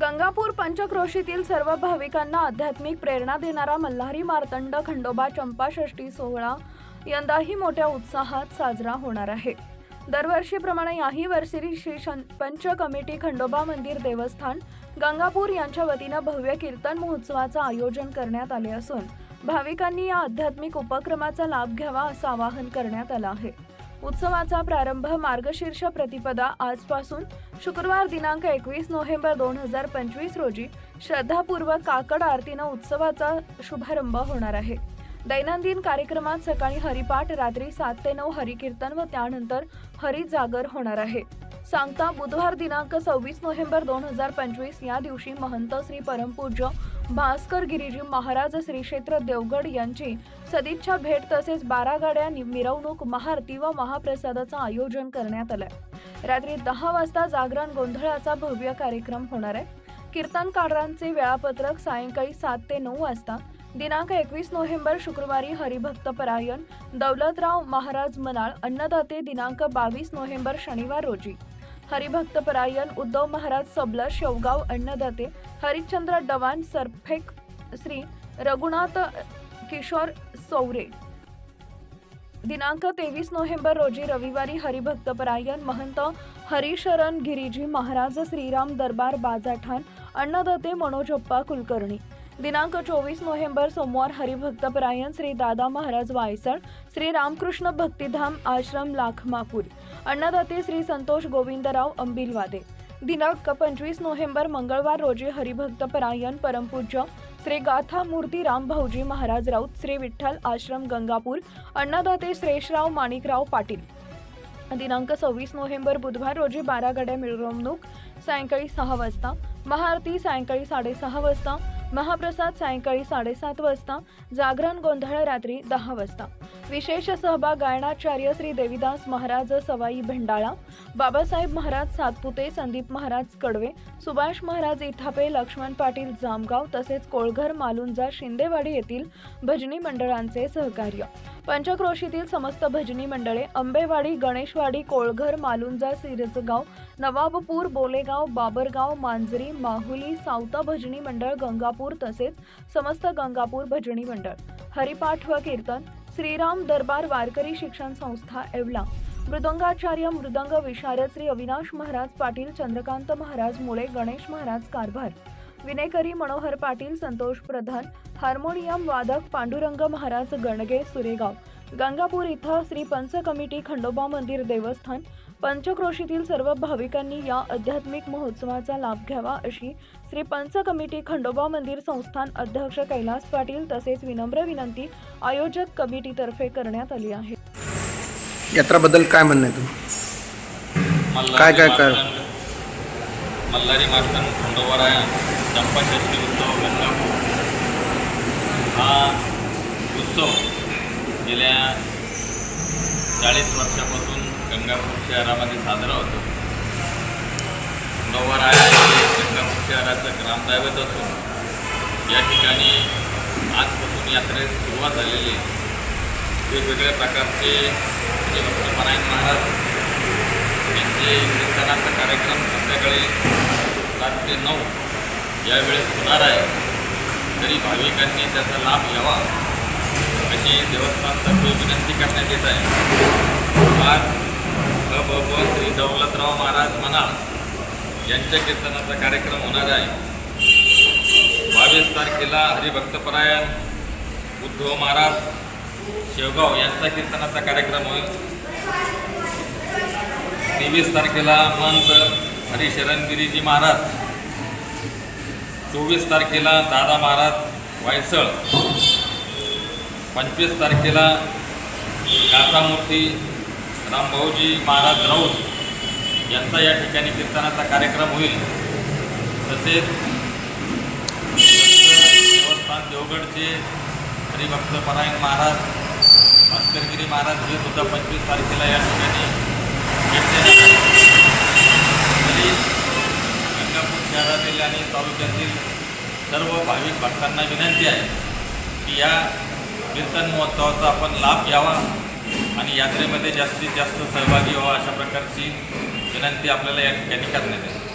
गंगापूर पंचक्रोशीतील सर्व भाविकांना आध्यात्मिक प्रेरणा देणारा मल्हारी मार्तंड खंडोबा चंपाषष्ठी सोहळा यंदाही मोठ्या उत्साहात साजरा होणार आहे. दरवर्षीप्रमाणे याही वर्षी श्री पंच कमिटी खंडोबा मंदिर देवस्थान गंगापूर यांच्या वतीनं भव्य कीर्तन महोत्सवाचं आयोजन करण्यात आले असून भाविकांनी या आध्यात्मिक उपक्रमाचा लाभ घ्यावा असं आवाहन करण्यात आलं आहे. उत्सवाचा प्रारंभ मार्गशीर्ष प्रतिपदा आजपासून शुक्रवार दिनांक एकवीस नोव्हेंबर दोन हजार पंचवीस रोजी श्रद्धापूर्वक काकड आरतीनं उत्सवाचा शुभारंभ होणार आहे. दैनंदिन कार्यक्रमात सकाळी हरिपाठ रात्री सात ते नऊ हरिकीर्तन व त्यानंतर हरिजागर होणार आहे. सांगता बुधवार दिनांक सव्वीस नोव्हेंबर दोन हजार पंचवीस या दिवशी महंत श्री परमपूज्य भास्कर गिरीजी महाराज श्री क्षेत्र देवगड यांची सदिच्छा भेट तसेच बारा गाड्या मिरवणूक महाआरती व महाप्रसादाचं आयोजन करण्यात आलंय. रात्री दहा वाजता जागरण गोंधळाचा भव्य कार्यक्रम होणार आहे. कीर्तनकारांचे वेळापत्रक सायंकाळी सात ते नऊ वाजता. दिनांक एकवीस नोव्हेंबर शुक्रवारी हरिभक्त परायण दौलतराव महाराज मनाळ अन्नदाते दिनांक बावीस नोव्हेंबर शनिवार रोजी. हरिभक्त परायण उद्धव महाराज सबला शेवगाव अन्नदाते हरिश्चंद्र डवान सरफेक श्री रघुनाथ किशोर सौरे दिनांक तेवीस नोव्हेंबर रोजी रविवारी हरिभक्त परायण महंत हरिशरण गिरीजी महाराज श्रीराम दरबार बाजाठाण अन्नदाते मनोजप्पा कुलकर्णी. दिनांक चोवीस नोव्हेंबर सोमवार हरिभक्त परायण श्री दादा महाराज वायसण श्री रामकृष्ण भक्तिधाम आश्रम लाखमापूर. अण्णादाते श्री संतोष गोविंदराव अंबिलवादे. दिनांक पंचवीस नोव्हेंबर मंगळवार रोजी हरिभक्त परायण परमपूज्य श्री गाथा मूर्ती राम भाऊजी महाराज राऊत श्री विठ्ठल आश्रम गंगापूर अण्णादाते श्रेषराव माणिकराव पाटील. दिनांक सव्वीस नोव्हेंबर बुधवार रोजी बारा गाड्या मिरवणूक सायंकाळी सहा वाजता. महाआरती सायंकाळी साडेसहा वाजता. महाप्रसाद सायंकाळी साडेसात वाजता जागरण गोंधळ रात्री दहा वाजता. विशेष सहभाग गायनाचार्य श्री देविदास महाराज सवाई भेंडाळा बाबासाहेब महाराज सातपुते संदीप महाराज कडवे सुभाष महाराज इथापे लक्ष्मण पाटील जामगाव तसेच कोळघर मालुंजा शिंदेवाडी येथील भजनी मंडळांचे सहकार्य. पंचक्रोशीतील समस्त भजनी मंडळे आंबेवाडी गणेशवाडी कोळघर मालुंजा सिरजगाव नवाबपूर बोलेगाव बाबरगाव मांजरी माहुली सावता भजनी मंडळ गंगापूर तसेच समस्त गंगापूर भजनी मंडळ. हरिपाठ व कीर्तन श्रीराम दरबार वारकरी शिक्षण संस्था येवला मृदंगाचार्य मृदंग विशारद श्री अविनाश महाराज पाटील चंद्रकांत महाराज मुळे गणेश महाराज कारभार. विनेकरी मनोहर पाटील संतोष प्रधान हार्मोनियम वादक पांडुरंग महाराज गणगे सुरेगाव. गंगापूर इथं श्री पंच कमिटी खंडोबा मंदिर देवस्थान पंचक्रोशीतील सर्व भाविकांनी या आध्यात्मिक महोत्सवाचा लाभ घ्यावा अशी श्री पंच कमिटी खंडोबा मंदिर संस्थान अध्यक्ष कैलास पाटील तसेच विनम्र विनंती आयोजक कमिटीतर्फे करण्यात आली आहे. यात्राबद्दल काय म्हणणं आहे तुम्ही? काय काय कर? मल्हारी खंडोबाराया चंपाषष्ठी उत्सव गंगापूर. हा उत्सव गेल्या चाळीस वर्षापासून गंगापूर शहरामध्ये साजरा होतो. खंडोबाराया हे गंगापूर शहराचं ग्रामदैवत असून या ठिकाणी आजपासून यात्रेस सुरुवात झालेली आहे. वेगवेगळ्या प्रकारचे जे भक्तपरायण महाराज यांचे कीर्तनाचा कार्यक्रम संध्याकाळी सात ते नऊ यावेळेस होणार आहे. तरी भाविकांनी त्याचा लाभ घ्यावा. अशी देवस्थानतर्फे विनंती करण्यात येत आहे. भगवान श्री दौलतराव महाराज म्हणा यांच्या कीर्तनाचा कार्यक्रम होणार आहे. बावीस तारखेला हरिभक्तपरायण उद्धव महाराज शेवगाव यांचा कीर्तनाचा कार्यक्रम होईल. तेवीस तारखेला महंत हरिशरणगिरीजी महाराज. चोवीस तारखेला दादा महाराज वायसळ. पंचवीस तारखेला गाथामूर्ती रामभाऊजी महाराज राऊत यांचा या ठिकाणी कीर्तनाचा कार्यक्रम होईल. तसेच देवस्थान देवगडचे हरिभक्त परायण महाराज भास्करगिरी महाराज हे सुद्धा पंचवीस तारखेला या ठिकाणी तरी गंगापूर शहरातील आणि तालुक्यातील सर्व भाविक भक्तांना विनंती आहे की या कीर्तन महोत्सवाचा आपण लाभ घ्यावा. आणि यात्रेमध्ये जास्तीत जास्त सहभागी व्हावा अशा प्रकारची विनंती आपल्याला या ठिकाणी करण्यात येते.